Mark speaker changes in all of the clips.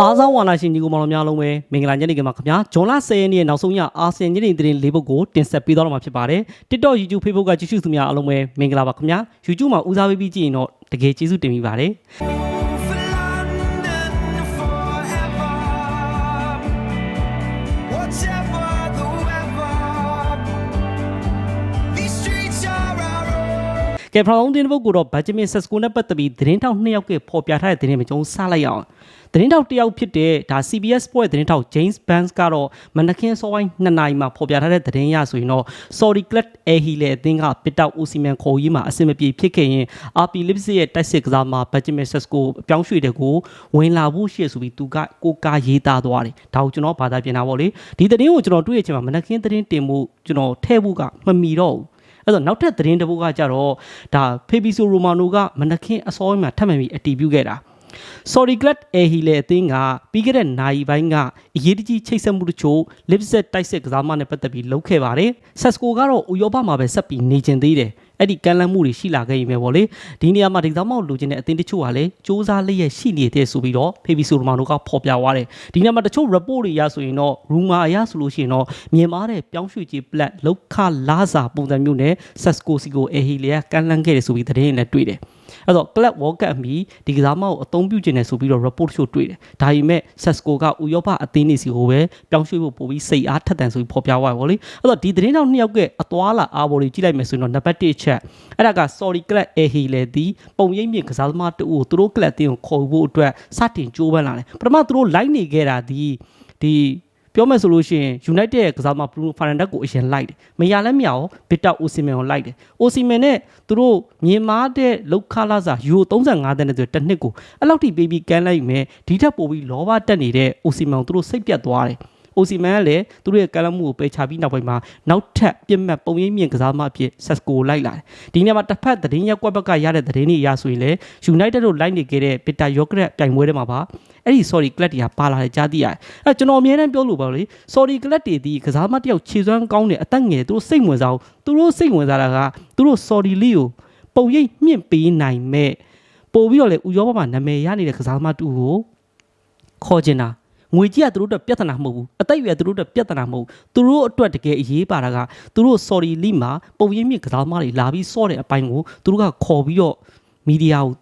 Speaker 1: အားစားဝါနာရှင်ညီကိုမောင်တော်များလုံးပဲမင်္ဂလာညနေခင်းပါခင်ဗျာဂျွန်လ10ရက်နေ့ရဲ့နောက်ဆုံးရအာဆီယံညနေသတင်းလေးပုဒ်ကိုတင်ဆက်ပေးသွားတော့မှာဖြစ်ပါတယ် TikTok YouTube Facebook ကကြည့်ရှုသူများအားလုံးပဲမင်္ဂလာပါခင်ဗျာ YouTube မှာဦးစားပေးပြီးကြည့်ရင်တော့တကယ်ကျေးဇူးတင်မိပါတယ်
Speaker 2: For London forever. Whatever the weather, these streets are our own.
Speaker 1: ကဲဖရောင်းတင်းပုတ်ကိုတော့ဘတ်ဂျမင်ဆက်စကိုနဲ့ပတ်သက်ပြီးသတင်းထောက်နှစ်ယောက်ကပေါ်ပြထားတဲ့သတင်းတွေကျွန်တော်စလိုက်ရအောင် သတင်းထောက်တစ်ယောက်ဖြစ်တဲ့ဒါ CBS Sport သတင်းထောက် James Banks ကတော့မနက်ခင်းစောပိုင်း2နာရီမှာပေါ်ပြထားတဲ့သတင်းရဆိုရင်တော့ Sorry Club Ahile အသင်းကပစ်တောက် Osimhen ခေါ်ရေးမှာအဆင်မပြေဖြစ်ခဲ့ရင် RP Leipzig ရဲ့တိုက်စစ်ကစားမှာ Benjamin Sesko အပြောင်းရွှေ့တဲ့ကိုဝင်လာဖို့ရှိရဆိုပြီးသူကကိုကားရေးသားသွားတယ်ဒါကိုကျွန်တော်ဘာသာပြင်တာပေါ့လေဒီသတင်းကိုကျွန်တော်တွေ့ရချိန်မှာမနက်ခင်းသတင်းတင်မှုကျွန်တော်ထဲဖို့ကမမီတော့ဘူးအဲ့တော့နောက်ထပ်သတင်းတစ်ပုဒ်ကကြတော့ဒါဖေဘီဆိုရိုမာနိုကမနက်ခင်းအစောပိုင်းမှာထပ်မံပြီးအတီးပြုခဲ့တာ Sorry Glad Ahile အသင်းကပြီးခဲ့တဲ့နိုင်ပိုင်းကအရေးတကြီးချိတ်ဆက်မှုတချို့ Lipset တိုက်စစ်ကစားမနဲ့ပတ်သက်ပြီးလုပ်ခဲ့ပါတယ်။ Sesco ကတော့ဥရောပမှာပဲဆက်ပြီးနေကျင်သေးတယ်။အဲ့ဒီကမ်းလှမ်းမှုတွေရှိလာခဲ့ရင်ပဲဗောလေဒီနေရာမှာဒီသားမောက်လိုချင်တဲ့အသင်းတချို့ကလည်းစူးစမ်းလျက်ရှိနေတဲ့ဆိုပြီးတော့ဖေဘီဆိုရိုမာနိုကဖော်ပြသွားတယ်ဒီနေရာမှာတချို့ report တွေရဆိုရင်တော့ rumor အရဆိုလို့ရှိရင်တော့မြန်မာတဲ့ပြောင်းရွှေ့ကြီး plat လောက်ခလာစာပုံစံမျိုးနဲ့ Sesco စီကိုအေဟီလီယာကမ်းလှမ်းခဲ့တယ်ဆိုပြီးသတင်းတွေလည်းတွေ့တယ် အဲ့တော့ club world cup အမီဒီကစားမကိုအသုံးပြုခြင်းနဲ့ဆိုပြီးတော့ report ချို့တွေ့တယ်ဒါပေမဲ့ Sesco ကဥရောပအသင်းတွေစီကိုပဲပြောင်းရွှေ့ဖို့ပို့ပြီးစိတ်အားထက်သန်ဆိုပြီးဖော်ပြသွားတယ်ဗောလေအဲ့တော့ဒီသတင်းတောင်နှစ်ယောက်ကအသွာလာအားဘော်တွေကြည့်လိုက်မယ်ဆိုရင်တော့နံပါတ်1ချက်အဲ့ဒါက sorry club အေဟီလေဒီပုံရိပ်မြင့်ကစားသမားတူကိုသူတို့ club အသင်းကိုခေါ်ဖို့အတွက်စတင်ကြိုးပမ်းလာတယ်ပထမသူတို့ line နေခဲ့တာဒီဒီ ပြောမယ်ဆိုလို့ရှိရင် United ရဲ့ကစားသမား Bruno Fernandes ကိုအရင်လိုက်တယ်။မရလဲမရအောင် Victor Osimhen ကိုလိုက်တယ်။ Osimhen နဲ့သူတို့မြင်မာတဲ့လောက်ခလာစာယူ35တန်းနဲ့ဆိုတစ်နှစ်ကိုအဲ့လောက်ထိပေးပြီးကမ်းလိုက်မယ်ဒီထက်ပိုပြီးလောဘတက်နေတဲ့ Osimhen ကိုသူတို့စိတ်ပြတ်သွားတယ်။ Osimhen ကလည်းသူတို့ရဲ့ကမ်းလှမ်းမှုကိုပယ်ချပြီးနောက်ပိုင်းမှာနောက်ထပ်ပြစ်မှတ်ပုံရိပ်မြင့်ကစားသမားအဖြစ် Sesco လိုက်လာတယ်။ဒီနေရာမှာတစ်ဖက်သတင်းရက်ကွက်ဘက်ကရတဲ့သတင်းတွေအရဆိုရင်လည်း United တို့လိုက်နေခဲ့တဲ့ Peter Yokret ပြိုင်ပွဲထဲမှာပါအဲ့ဒီ sorry club တွေကပါလာတယ်ကြားသိရတယ်။အဲ့ကျွန်တော်အမြဲတမ်းပြောလို့ပါလေ sorry club တွေဒီကစားမတစ်ယောက်ခြေစွမ်းကောင်းတယ်အသက်ငယ်သူတို့စိတ်ဝင်စားအောင်သူတို့စိတ်ဝင်စားတာကသူတို့ sorry လေးကိုပုံရိပ်မြင့်ပေးနိုင်မဲ့ပို့ပြီးတော့လေဥရောပမှာနာမည်ရနေတဲ့ကစားမတူကိုခေါ်ကျင်တာ ငွေကြီးကသူတို့အတွက်ပြဿနာမဟုတ်ဘူးအသက်အရွယ်သူတို့အတွက်ပြဿနာမဟုတ်ဘူးသူတို့အတွက်တကယ်အရေးပါတာကသူတို့ sorry လိမှာပုံရိပ်မြင့်ကစားသမားတွေလာပြီးစော့တဲ့အပိုင်းကိုသူတို့ကခေါ်ပြီးတော့မီဒီယာကို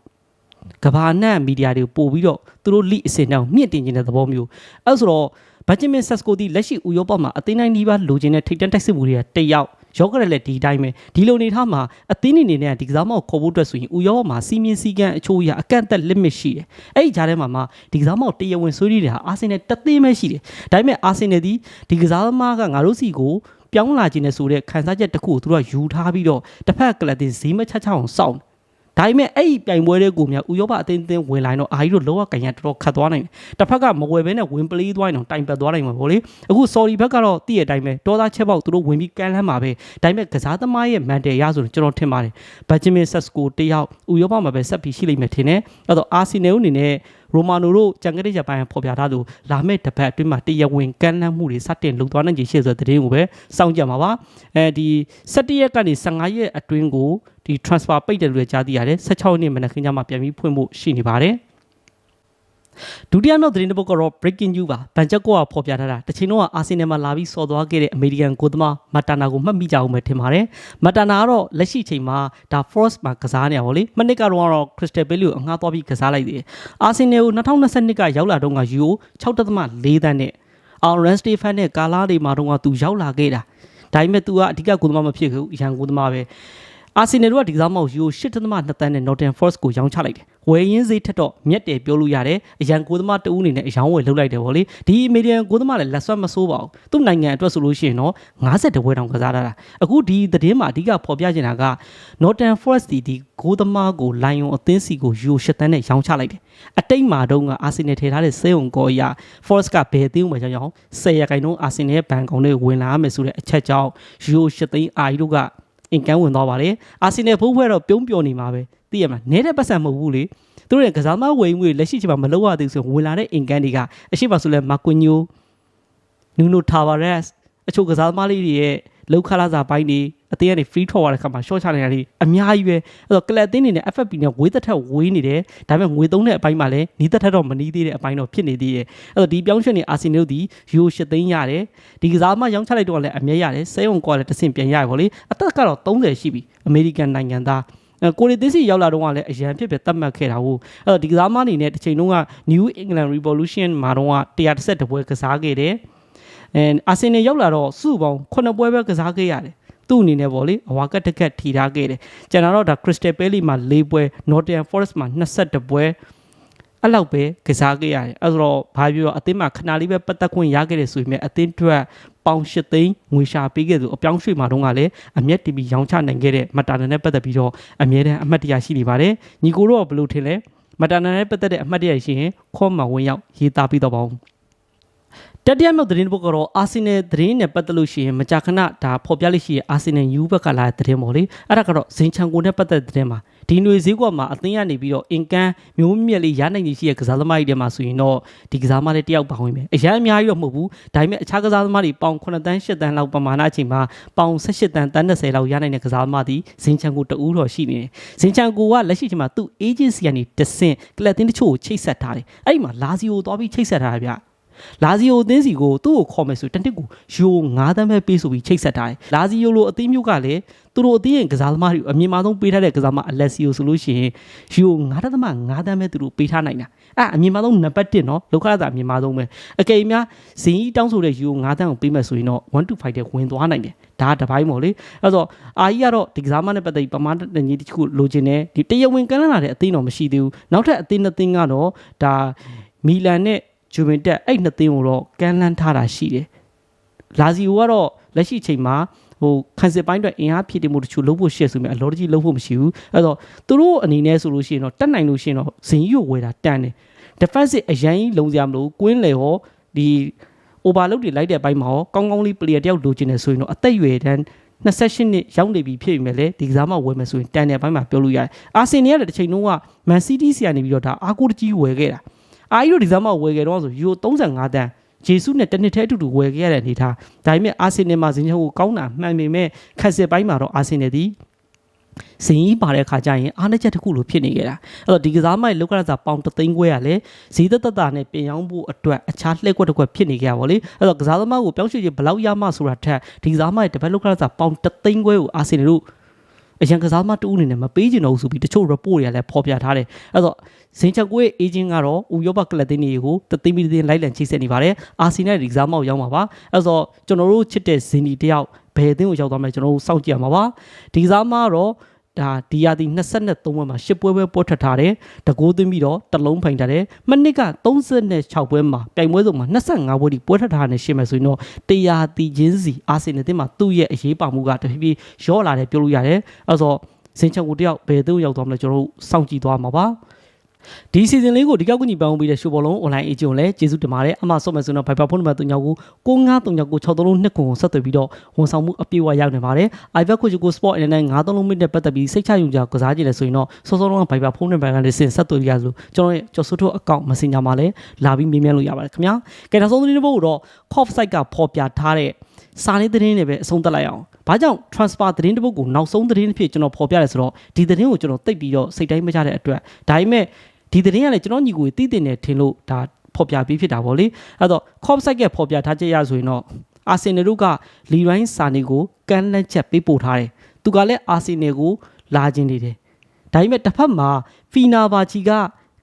Speaker 1: ကဘာနဲ့မီဒီယာတွေကိုပို့ပြီးတော့သူတို့လိအစင်တောင်မြင့်တင်နေတဲ့သဘောမျိုးအဲဆိုတော့ဘတ်ဂျမင်ဆက်စကိုဒီလက်ရှိဥရောပမှာအသင်းတိုင်းနီးပါးလိုချင်တဲ့ထိပ်တန်းတိုက်စစ်မှုတွေကတယောက် ရောကရလည်းဒီတိုင်းပဲဒီလိုနေထားမှာအသင်းနေနေတဲ့ဒီကစားမောက်ခေါ်ဖို့အတွက်ဆိုရင်ဥရောပမှာစီမင်းစည်းကမ်းအချို့အရာအကန့်အသတ် limit ရှိတယ်အဲ့ဒီကြားထဲမှာမှဒီကစားမောက်တရားဝင်ဆွေးနွေးနေတာအာဆင်နယ်တသိမ်းပဲရှိတယ်ဒါပေမဲ့အာဆင်နယ်ဒီဒီကစားသမားကငါတို့စီကိုပြောင်းလာခြင်းနဲ့ဆိုတဲ့ခံစားချက်တစ်ခုကိုသူတို့ကယူထားပြီးတော့တစ်ဖက်ကလပ်တင်ဈေးမချချအောင်စောင့် ဒါပေမဲ့အဲ့ဒီပြိုင်ပွဲတွေကိုများဥရောပအသင်းအသင်းဝင်လာရင်တော့အာကြီးတို့လောကကန်ရတော်တော်ခတ်သွားနိုင်တယ်။တစ်ဖက်ကမဝယ်ဘဲနဲ့ဝင်ပလေးသွားရင်တော့တိုင်ပတ်သွားနိုင်မှာပေါ့လေ။အခု sorry ဘက်ကတော့တည့်ရတိုင်းပဲတောသားချက်ပေါက်သူတို့ဝင်ပြီးကမ်းလှမ်းမှာပဲ။ဒါပေမဲ့ကစားသမားရဲ့ mandate ရဆိုတော့ကျွန်တော်ထင်ပါတယ်။ Benjamin Sesko တယောက်ဥရောပမှာပဲဆက်ပြီးရှိလိမ့်မယ်ထင်တယ်။အဲ့တော့ Arsenal အနေနဲ့ ရိုမာနိုတို့ကြံကြတဲ့ဂျပန်ဖော်ပြထားသူလာမယ့်တစ်ပတ်အတွင်းမှာတရားဝင်ကမ်းလှမ်းမှုတွေစတင်လုပ်သွားနိုင်ခြေရှိဆိုတဲ့သတင်းကိုပဲစောင့်ကြမှာပါအဲဒီ17ရက်ကနေ15ရက်အတွင်းကိုဒီ transfer ပိတ်တယ်လို့လည်းကြားသိရတယ်16ရက်နေ့မနက်ခင်းကျမှပြန်ပြီးဖွင့်ဖို့ရှိနေပါတယ် ဒုတိယမြောက်သတင်းတစ်ပုဒ်ကတော့ breaking news ပါဗန်ချက်ကောကဖော်ပြထားတာတစ်ချိန်တော့အာဆင်နယ်မှာလာပြီးစော်သွားခဲ့တဲ့အမေရိကန်ကိုသမားမတ်တာနာကိုမှတ်မိကြအောင်ပဲထင်ပါတယ်မတ်တာနာကတော့လက်ရှိချိန်မှာဒါ force မှာကစားနေရပါလေမနစ်ကတော့ကတော့ crystal palace ကိုအငှားသွားပြီးကစားလိုက်တယ်အာဆင်နယ်ကို2022ကရောက်လာတော့ကယူ6.4တန်းနဲ့အောင်ရန်စတေဖန်နဲ့ကာလာတွေမှာတော့ကသူရောက်လာခဲ့တာဒါပေမဲ့ तू ကအဓိကကိုသမားမဖြစ်ဘူးရန်ကိုသမားပဲအာဆင်နယ်တို့ကဒီကစားမောက်ယူ8.2တန်းနဲ့ Nottingham Forest ကိုရောင်းချလိုက်တယ်။ ဝယ်ရင်းဈေးထက်တော့မြက်တယ်ပြောလို့ရတယ်။အရန်ကိုသမားတဦးအနေနဲ့အယောင်းဝယ်လုပ်လိုက်တယ်ဗောလေ။ဒီအမေရိကန်ကိုသမားလည်းလက်ဆွဲမဆိုးပါဘူး။သူ့နိုင်ငံအတွက်ဆိုလို့ရှိရင်တော့50တပွဲတောင်ကစားရတာ။အခုဒီသတင်းမှာအဓိကဖော်ပြချင်တာက Nottingham Forest ဒီဒီကိုသမားကိုလိုင်ယွန်အသင်းစီကိုယူ8တန်းနဲ့ရောင်းချလိုက်တယ်။အတိတ်မှာတုန်းကအာဆင်နယ်ထည့်ထားတဲ့စေုံကောအရာ Forest ကဘယ်အသင်းမှကြောင်းကြောင်း10ရာခိုင်နှုန်းအာဆင်နယ်ရဲ့ဘဏ်ကောင်တွေဝင်လာမယ်ဆိုတဲ့အချက်ကြောင့်ယူ8သိန်းအာရီတို့ကအင်ကန်ဝင်သွားပါတယ်အာဆင်နယ်ဘိုးဘွဲတော့ပြုံးပျော်နေမှာပဲ သိရမလားနဲတဲ့ပတ်စံမဟုတ်ဘူးလေသူတို့ရဲ့ကစားမဝယ်မှုတွေလက်ရှိချိန်မှာမလုပ်ရသေးဘူးဆိုရင်ဝင်လာတဲ့အင်ကန်တွေကအရှိပါဆိုလဲမာကွင်ညိုနူနိုတာဗာရက်စ်အချို့ကစားသမားလေးတွေရဲ့လောက်ခလာစာပိုင်းတွေအသင်းကနေ free ထွက်သွားတဲ့ခါမှာ short ချနေတာတွေအများကြီးပဲအဲ့တော့ကလပ်အသင်းတွေနဲ့ FFP နဲ့ဝေးသက်ထက်ဝေးနေတယ်ဒါပေမဲ့ငွေသုံးတဲ့အပိုင်းမှာလည်းနီးသက်ထက်တော့မနီးသေးတဲ့အပိုင်းတော့ဖြစ်နေသေးတယ်အဲ့တော့ဒီပြောင်းရွှေ့နေအာဆင်နယ်တို့ဒီယူ8သိန်းရတယ်ဒီကစားမရောင်းချလိုက်တော့လည်းအမြဲရတယ်စေယုံကွာလည်းတစ်ဆင့်ပြန်ရရပါလေအသက်ကတော့30ရှိပြီအမေရိကန်နိုင်ငံသားအဲ ကိုရီသစ်စီရောက်လာတော့ကလည်းအရန်ဖြစ်ဖြစ်သတ်မှတ်ခဲ့တာဟုတ်အဲ့တော့ဒီကစားမအနေနဲ့တစ်ချိန်လုံးက New England Revolution မှာတော့132ပွဲကစားခဲ့တယ်အဲအာဆင်နယ်ရောက်လာတော့စုပေါင်း9ပွဲပဲကစားခဲ့ရတယ်သူ့အနေနဲ့ပေါ့လေအဝါကတ်တက်ကက်ထီထားခဲ့တယ်ကျန်တာတော့ဒါ Crystal Palace မှာ၄ပွဲ Nottingham Forest မှာ22ပွဲအဲ့လောက်ပဲကစားခဲ့ရတယ်အဲ့တော့ဘာပြောအသင်းမှာခဏလေးပဲပတ်သက်ခွင့်ရခဲ့တယ်ဆိုပေမဲ့အသင်းအတွက် ပေါင်၈သိန်းငွေရှာပေးခဲ့သူအပြောင်းရွှေ့မှာတော့ကလည်းအမျက်တီဗီရောင်းချနိုင်ခဲ့တဲ့မတာနန်နဲ့ပတ်သက်ပြီးတော့အမြဲတမ်းအမှတ်တရရှိနေပါတယ်ညီကိုတော့ဘယ်လိုထင်လဲမတာနန်နဲ့ပတ်သက်တဲ့အမှတ်တရရှိရင်ခေါ်မှာဝင်ရောက်ရေးသားပြီးတော့ပါဦး တတိယမြောက်သတင်းတစ်ပုဒ်ကတော့အာဆင်နယ်သတင်းနဲ့ပတ်သက်လို့ရှိရင်မကြာခဏဒါဖော်ပြလို့ရှိရင်အာဆင်နယ်ယူဘက်ကလာတဲ့သတင်းပေါ့လေအဲ့ဒါကတော့ဇင်ချန်ကိုနဲ့ပတ်သက်တဲ့သတင်းမှာဒီຫນွေဈေးကွက်မှာအသင်းရနေပြီးတော့အင်ကန်မျိုးမြက်လေးရနိုင်ကြီးရှိတဲ့ကစားသမားတွေထဲမှာဆိုရင်တော့ဒီကစားသမားတွေတယောက်ပါဝင်မယ်အရန်အများကြီးတော့မဟုတ်ဘူးဒါပေမဲ့အခြားကစားသမားတွေပေါင်9တန်း10တန်းလောက်ပမာဏအချိန်မှာပေါင်18တန်းတန်း30လောက်ရနိုင်တဲ့ကစားသမားဒီဇင်ချန်ကိုတူးတော့ရှိနေတယ်ဇင်ချန်ကိုကလက်ရှိချိန်မှာသူ့ agency ကနေတဆင့်ကလပ်တင်းတချို့ကိုချိတ်ဆက်ထားတယ်အဲ့ဒီမှာလာစီကိုသွားပြီးချိတ်ဆက်ထားတာဗျ လာဇီယိုအသင်းစီကိုသူ့ကိုခေါ်မယ်ဆိုတစ်နှစ်ကိုယူ9တန်းပဲပေးဆိုပြီးချိတ်ဆက်ထားတယ်။လာဇီယိုလိုအသင်းမျိုးကလည်းသူတို့အသင်းရဲ့ကစားသမားတွေကိုအမြင့်မားဆုံးပေးထားတဲ့ကစားသမားအလက်စီယိုဆိုလို့ရှိရင်ယူ9တန်းမှ9တန်းပဲသူတို့ပေးထားနိုင်တာ။အဲ့အမြင့်မားဆုံးနံပါတ်1နော်လောက်ခရတာအမြင့်မားဆုံးပဲ။အကယ်၍များဇင်ကြီးတောင်းဆိုတဲ့ယူ9တန်းကိုပေးမယ်ဆိုရင်တော့125တဲ့ဝင်သွားနိုင်တယ်။ဒါကတစ်ပိုင်းပေါ့လေ။အဲ့တော့အာကြီးကတော့ဒီကစားမနဲ့ပတ်သက်ပြီးပမာဏတကြီးတစ်ခုလိုချင်တယ်။ဒီတရားဝင်ကမ်းလှမ်းလာတဲ့အသင်းတော့မရှိသေးဘူး။နောက်ထပ်အသင်းနှစ်သင်းကတော့ဒါမီလန်နဲ့ ဂျူဗင်တက်အဲ့နှစ်သင်းကိုတော့ကမ်းလှမ်းထားတာရှိတယ်။လာဇီယိုကတော့လက်ရှိချိန်မှာဟိုခံစစ်ပိုင်းအတွက်အင်အားဖြည့်တင်မှုတချို့လုပ်ဖို့ရှေ့ဆိုမြအလောတကြီးလုပ်ဖို့မရှိဘူး။အဲ့တော့သူတို့အနေနဲ့ဆိုလို့ရှိရင်တော့တက်နိုင်လို့ရှိရင်တော့ဇင်ကြီးကိုဝယ်တာတန်တယ်။ defensive အရင်ကြီးလုံစရာမလိုကွင်းလေဟောဒီ overload တွေလိုက်တဲ့ဘက်မှာဟောကောင်းကောင်းလေး player တယောက်လိုချင်တယ်ဆိုရင်တော့အသက်အရွယ်တန်း28နှစ်ရောက်နေပြီဖြစ်ပြီမဲ့လေဒီကစားမဝယ်မယ်ဆိုရင်တန်တဲ့ဘက်မှာပြောလို့ရတယ်။အာဆင်နယ်ကတစ်ချိန်လုံးက Man City ဆီကနေပြီးတော့ဒါအားကိုးတကြီးဝယ်ခဲ့တာ။ အာကြီးတို့ဒီကစားမဝယ်ခဲ့တော့ဆိုယူ35တန်းဂျေဆုနဲ့တနစ်ထဲအတူတူဝယ်ခဲ့ရတဲ့အနေထား။ဒါပေမဲ့အာဆင်နယ်မှာဇင်ချောကိုကောင်းတာမှန်ပေမဲ့ခက်စစ်ပိုင်းမှာတော့အာဆင်နယ်ဒီစင်ကြီးပါတဲ့ခါကျရင်အားနည်းချက်တစ်ခုလိုဖြစ်နေကြတာအဲ့တော့ဒီကစားမရဲ့လောက်ကရစာပေါင်တသိန်းခွဲရလဲဈေးသက်သက်တာနဲ့ပြင်ရောက်ဖို့အတွက်အခြားလှည့်ကွက်တစ်ကွက်ဖြစ်နေကြပါဗောလေအဲ့တော့ကစားသမားကိုပြောင်းရွှေ့ခြင်းဘယ်လောက်ရမှဆိုတာထက်ဒီကစားမရဲ့တပတ်လောက်ကရစာပေါင်တသိန်းခွဲကိုအာဆင်နယ်တို့ အရန်ကစားသမားတူအနေနဲ့မပေးချင်တော့ဘူးဆိုပြီးတချို့ report တွေကလည်းဖော်ပြထားတယ်အဲ့တော့ဇင်ချက်ကိုရဲ့ agent ကတော့ဥရောပကလပ်တင်းတွေကိုတသိန်းမီတင်းလိုက်လံချိတ်ဆက်နေပါတယ်အာဆင်နယ်ဒီကစားမကိုရောက်မှာပါအဲ့တော့ကျွန်တော်တို့ချစ်တဲ့ဇင်ဒီတယောက်ဘယ်အသင်းကိုရောက်သွားမလဲကျွန်တော်တို့စောင့်ကြည့်ရမှာပါဒီကစားမကတော့ ဒါဒီယာဒီ23ပွဲမှာ10ပွဲပဲပေါ်ထွက်ထားတယ်တကိုးသွင်းပြီးတော့တလုံးဖိုင်ထားတယ်မနစ်က36ပွဲမှာပြိုင်ပွဲစုံမှာ25ပွဲဒီပွဲထွက်ထားတယ်ရှင်းမယ်ဆိုရင်တော့တရားတီချင်းစီအာဆင်နယ်တင်မှာသူ့ရဲ့အရေးပါမှုကတဖြည်းဖြည်းရော့လာတယ်ပြောလို့ရတယ်အဲဆိုဇင်ချက်ကိုတယောက်ဘယ်သူရောက်သွားမလဲကျွန်တော်တို့စောင့်ကြည့်သွားမှာပါ ဒီ season လေးကိုဒီကောက်ကညီပန်းပြီးတဲ့ရှိုးဘောလုံး online agent ကိုလည်းကျေးဇူးတင်ပါတယ်အမှဆော့မယ်ဆိုတော့ Viber ဖုန်းနံပါတ်39ကို693963နှစ်ခုကိုဆက်သွယ်ပြီးတော့ဝန်ဆောင်မှုအပြည့်အဝရောက်နေပါတယ် iVac ကိုကို Sport အနေနဲ့93မိနစ်ပတ်သက်ပြီးစိတ်ချယုံကြကစားကြည့်လဲဆိုရင်တော့စောစောလုံးက Viber ဖုန်းနံပါတ်ကလည်းစင်ဆက်သွယ်ရဆိုကျွန်တော်ရဲ့ကျော်စိုးထုတ်အကောင့် Messenger မှာလည်းလာပြီးမေးမြန်းလို့ရပါတယ်ခင်ဗျာကဲနောက်ဆုံးသတင်းတစ်ပုဒ်ကိုတော့ Cof site ကဖော်ပြထားတဲ့စာရေးသတင်းတွေပဲအဆုံးသတ်လိုက်အောင်။ဘာကြောင့် transfer သတင်းတစ်ပုဒ်ကိုနောက်ဆုံးသတင်းတစ်ဖြစ်ကျွန်တော်ဖော်ပြရဲဆိုတော့ဒီသတင်းကိုကျွန်တော်သိပ်ပြီးတော့စိတ်တိုင်းမချတဲ့အတွက်ဒါပေမဲ့ ဒီသတင်းကလည်းကျွန်တော်ညီကိုတည်တင်နေထင်လို့ဒါဖော်ပြပြီးဖြစ်တာပေါ့လေ။အဲ့တော့ Cof site ကဖော်ပြထားချက်ရဆိုရင်တော့အာဆင်နယ်တို့ကလီရိုင်းစာနေကိုကမ်းလှမ်းချက်ပေးပို့ထားတယ်။သူကလည်းအာဆင်နယ်ကိုလာခြင်းနေတယ်။ဒါပေမဲ့တစ်ဖက်မှာဖီနာဘာချီက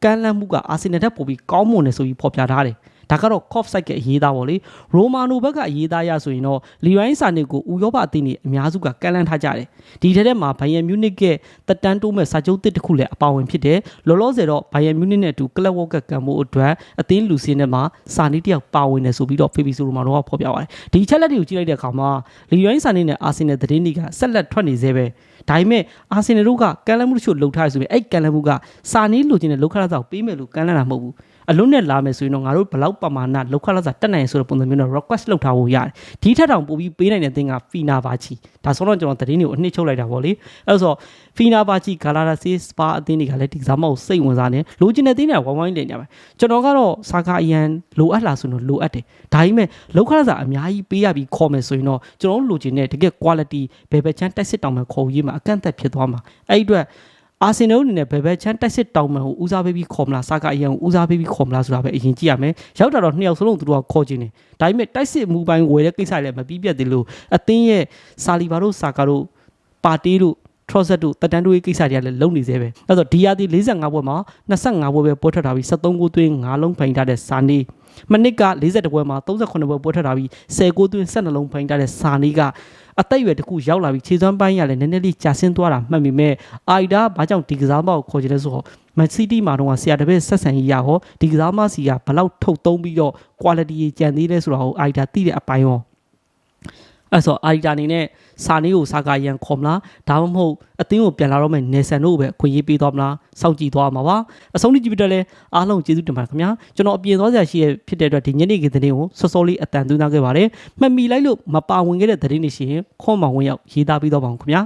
Speaker 1: ကမ်းလှမ်းမှုကအာဆင်နယ်တက်ပို့ပြီးကောင်းမွန်တယ်ဆိုပြီးဖော်ပြထားတယ်။ ဒါကတော့ Cof site ကအရေးသားပေါ့လေရိုမာနိုဘက်ကအရေးသားရဆိုရင်တော့လီရိုင်းစာနေကိုဥရောပအသင်းတွေအများစုကကမ်းလှမ်းထားကြတယ်ဒီထက်ထဲမှာဘိုင်ယန်မြူနစ်ကတက်တန်းတိုးမဲ့စာချုပ်တစ်တစ်ခုလည်းအပါဝင်ဖြစ်တယ်လောလောဆယ်တော့ဘိုင်ယန်မြူနစ်နဲ့အတူကလပ်ဝေါ့ကကံမှုအတွက်အသင်းလူစင်းထဲမှာစာနေတယောက်ပါဝင်တယ်ဆိုပြီးတော့ဖေဘီဆိုရိုမာနိုကဖော်ပြပါတယ်ဒီချက်လက်တွေကိုကြည့်လိုက်တဲ့အခါမှာလီရိုင်းစာနေနဲ့အာဆင်နယ်သတင်းတွေကဆက်လက်ထွက်နေသေးပဲဒါပေမဲ့အာဆင်နယ်တို့ကကန်လန်မှုတချို့လှုပ်ထားရဆိုပြီးအဲ့ကန်လန်မှုကစာနေလိုချင်တဲ့လောက်ခရသောက်ပေးမယ်လို့ကန်လန်တာမဟုတ်ဘူး အလုံးနဲ့လာမယ်ဆိုရင်တော့ငါတို့ဘလောက်ပမာဏလောက်ခလာစားတက်နိုင်ဆိုတဲ့ပုံစံမျိုးနဲ့ request လုပ်ထားဖို့ရတယ်ဒီထက်တောင်ပိုပြီးပေးနိုင်တဲ့အသင်းက Fina Bachi ဒါဆိုတော့ကျွန်တော်သတင်းတွေကိုအနှစ်ချုပ်လိုက်တာပေါ့လေအဲ့ဆို Fina Bachi Galatasaray Spa အသင်းတွေကလည်းဒီကစားမကိုစိတ်ဝင်စားနေလိုချင်တဲ့သင်းတွေကဝိုင်းဝိုင်းလည်နေပါကျွန်တော်ကတော့စာကာအရန်လိုအပ်လားဆိုတော့လိုအပ်တယ်ဒါပေမဲ့လောက်ခလာစားအများကြီးပေးရပြီးခေါ်မယ်ဆိုရင်တော့ကျွန်တော်တို့လိုချင်တဲ့တကယ် quality ဘယ်ဘက်ချမ်းတက်စစ်တောင်မှခေါ်ရေးမှာအကန့်အသတ်ဖြစ်သွားမှာအဲ့ဒီအတွက် အာဆင်နယ်အနေနဲ့ဘယ်ဘက်ချမ်းတိုက်စစ်တောင်းမှန်ကိုဦးစားပေးပြီးခေါ်မလားစကားအရင်ဦးစားပေးပြီးခေါ်မလားဆိုတာပဲအရင်ကြည့်ရမယ်ရောက်တာတော့နှစ်ယောက်စလုံးသူတို့ကခေါ်ခြင်းနေဒါပေမဲ့တိုက်စစ်မူပိုင်းဝယ်တဲ့ကိစ္စလည်းမပြီးပြတ်သေးလို့အသင်းရဲ့စာလီဘာတို့စာကာတို့ပါတီတို့ Trozet တို့တက်တန်းတို့ရဲ့ကိစ္စတွေကလည်းလုံနေသေးပဲအဲ့တော့ဒီယာဒီ45ပွဲမှာ25ပွဲပဲပွဲထွက်ထားပြီး73ဂိုးသွင်း5လုံးဖိုင်ထားတဲ့စာနီမနစ်က42ပွဲမှာ38ပွဲပွဲထွက်ထားပြီး10ဂိုးသွင်း12လုံးဖိုင်ထားတဲ့စာနီက အသက်အရွယ်တစ်ခုရောက်လာပြီးခြေစွမ်းပိုင်းရလည်းနည်းနည်းလေးကြာဆင်းသွားတာမှတ်မိမဲ့အိုင်ဒါဘာကြောင့်ဒီကစားမကိုခေါ်ချင်လဲဆိုတော့မန်စီးတီးမှာတော့ဆရာတပည့်ဆက်ဆံရေးရဟောဒီကစားမစီကဘလောက်ထုတ်သုံးပြီးတော့ quality ကြီးကြံသေးလဲဆိုတာကိုအိုင်ဒါသိတဲ့အပိုင်းရော အဲ့ဆိုအာရီတာအနေနဲ့စာနေကိုစာကာရန်ခေါ်မလားဒါမှမဟုတ်အသင်းကိုပြန်လာတော့မယ်နေဆန်တို့ကိုပဲအခွင့်အရေးပေးသွားမလားစောင့်ကြည့်သွားမှာပါအဆုံးထိကြည့်ပြီးတော့လဲအားလုံးကျေးဇူးတင်ပါတယ်ခင်ဗျာကျွန်တော်အပြင်သွားစရာရှိရဖြစ်တဲ့အတွက်ဒီညနေခင်းသတင်းကိုစောစောလေးအတန်သွင်းသားခဲ့ပါတယ်မှတ်မိလိုက်လို့မပါဝင်ခဲ့တဲ့သတင်းတွေရှိရင်ခွန်မဝင်ရောက်ရေးသားပြီးတော့ပါအောင်ခင်ဗျာ